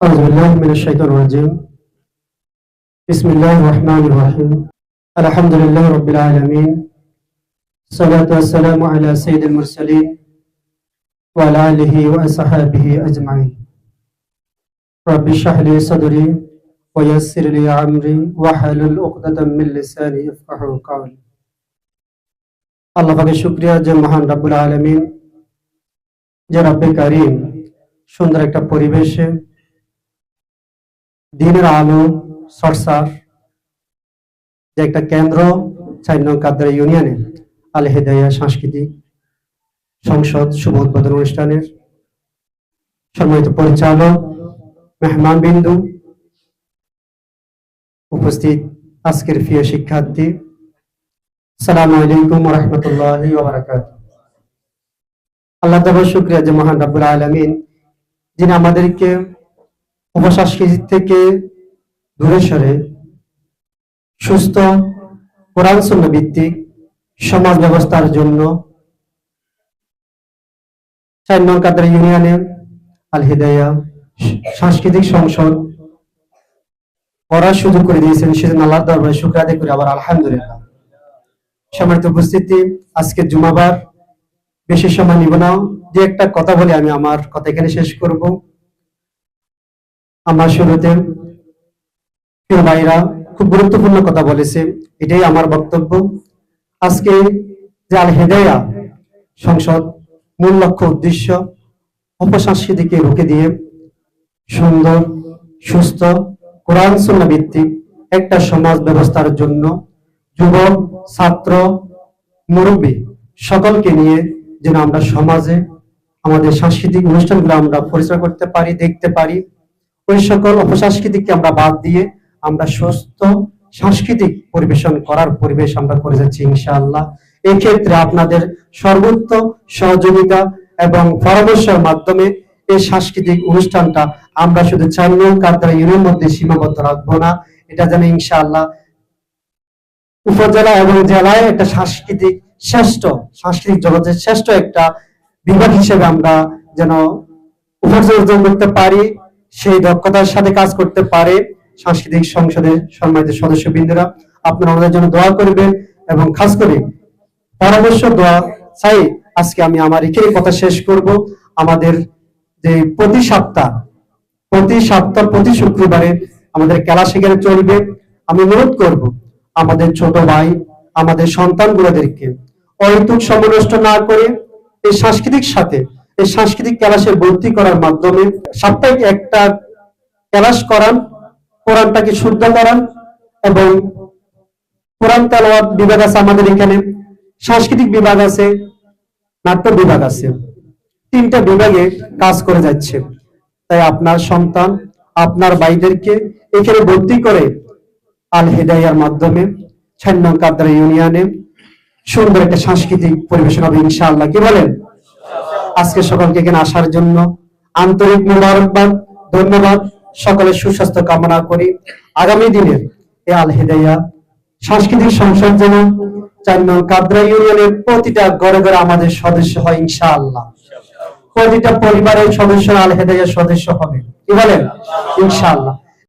أعوذ بالله من الشيطان الرجيم بسم الله الرحمن الرحيم الحمد لله رب العالمين الصلاة والسلام على سيد المرسلين وعلى آله وأصحابه أجمعين رب اشرح لي صدري ويسر لي أمري واحلل عقدة من لساني يفقهوا قولي আল্লাহ পাকের শুক্রিয়া যে মহান রাব্বুল আলামিন যে রব্বে কারিম সুন্দর একটা পরিবেশে দিনের আলো, সরসার, যে একটা কেন্দ্র চার নং কাদ্রা ইউনিয়নে আল হেদায়া সাংস্কৃতিক সংসদ শুভ উদ্বোধন অনুষ্ঠানের সম্মানিত পরিচালক, মেহমান বিন্দু, উপস্থিত আজকের প্রিয় শিক্ষার্থী, সালাম আলাইকুম রহমতুল্লাহ আল্লাহ শুক্রিয়া যে মহান রাব্বুল আলমিন, যিনি আমাদেরকে উপসংস্কৃতি থেকে দূরে সরে সুস্থ কোরআন ভিত্তিক সমাজ ব্যবস্থার জন্য ইউনিয়নে আল সাংস্কৃতিক সংসদ করার সুযোগ করে দিয়েছেন সেজন্য দরবারে শুক্র আদায় করি আবার আলহামদুলিল্লাহ। সম্মানিত উপস্থিতি, আজকে জুমাবার বেশি সময় নিব না। যে একটা কথা বলে আমি আমার, কথা এখানে শেষ করব। আমার শুরুতে প্রিয় ভাইরা, খুব গুরুত্বপূর্ণ কথা বলেছে। এটাই আমার বক্তব্য। আজকে যে আল হেদায়া সংসদ মূল লক্ষ্য উদ্দেশ্য, অপসংস্কৃতিকে রুখে দিয়ে সুন্দর, সুস্থ, কোরআন সুন্না ভিত্তিক একটা সমাজ ব্যবস্থার জন্য যুবক, ছাত্র, মুরব্বী সকলকে নিয়ে যেন আমরা সমাজে আমাদের সাংস্কৃতিক অনুষ্ঠানগুলো আমরা পরিচয় করতে পারি, দেখতে পারি। ওই সকল অপসংস্কৃতিককে আমরা বাদ দিয়ে আমরা সুস্থ সাংস্কৃতিক পরিবেশন করার পরিবেশ আমরা করে যাচ্ছি, ইনশাআল্লাহ। এই ক্ষেত্রে আপনাদের সর্বোচ্চ সহযোগিতা এবং পরামর্শের মাধ্যমে এই সাংস্কৃতিক অনুষ্ঠানটা আমরা শুধু চার নং কারদারা ইউনিয়ন মধ্যে সীমাবদ্ধ রাখব না। এটা যেন ইনশাআল্লাহ উপজেলা এবং জেলায় একটা সাংস্কৃতিক শ্রেষ্ঠ, সাংস্কৃতিক জগতের শ্রেষ্ঠ একটা বিভাগ হিসেবে আমরা যেন উপার্জন করতে পারি। সেই দক্ষতার সাথে কাজ করতে পারে সাংস্কৃতিক সংসদের সম্মানিত সদস্যবৃন্দরা। আপনারা আমাদের জন্য দোয়া করবেন এবং খাস করে পরামর্শ, দোয়া চাই আজকে আমি আমার এখানে কথা শেষ করব। আমাদের যে প্রতি সপ্তাহ প্রতি সপ্তাহ, প্রতি শুক্রবারে আমাদের খেলা সেখানে চলবে। আমি অনুরোধ করব আমাদের ছোট ভাই, আমাদের সন্তানগুলোদেরকে অহেতুক সময় নষ্ট না করে এই সাংস্কৃতিক সাথে এই সাংস্কৃতিক ক্লাসে ভর্তি করার মাধ্যমে সাপ্তাহিক একটা ক্লাস করান, কোরআনটাকে শুদ্ধ করান এবং কোরআন তেলাওয়াত বিভাগ আছে আমাদের এখানে, সাংস্কৃতিক বিভাগ আছে, নাট্য বিভাগ আছে। তিনটা বিভাগে কাজ করে যাচ্ছে। তাই আপনার সন্তান, আপনার ভাইদেরকে এখানে ভর্তি করে আল হেদাইয়ার মাধ্যমে ছয় নং কাদ্রা ইউনিয়নে সুন্দর একটা সাংস্কৃতিক পরিবেশন হবে, ইনশাআল্লাহ। কি বলেন? আজকে সকলকে এখানে আসার জন্য আন্তরিক মুবারকবাদ, ধন্যবাদ। সকলের সুস্বাস্থ্য কামনা করি। আগামী দিনের এ আল হেদাইয়া সাংস্কৃতিক সংসদ যেন চার কাদ্রা ইউনিয়নের প্রতিটা ঘরে ঘরে আমাদের সদস্য হয়, ইনশাআল্লাহ। প্রতিটা পরিবারের সদস্য আল হেদাইয়ার সদস্য হবে। কি বলেন? ইনশাআল্লাহ।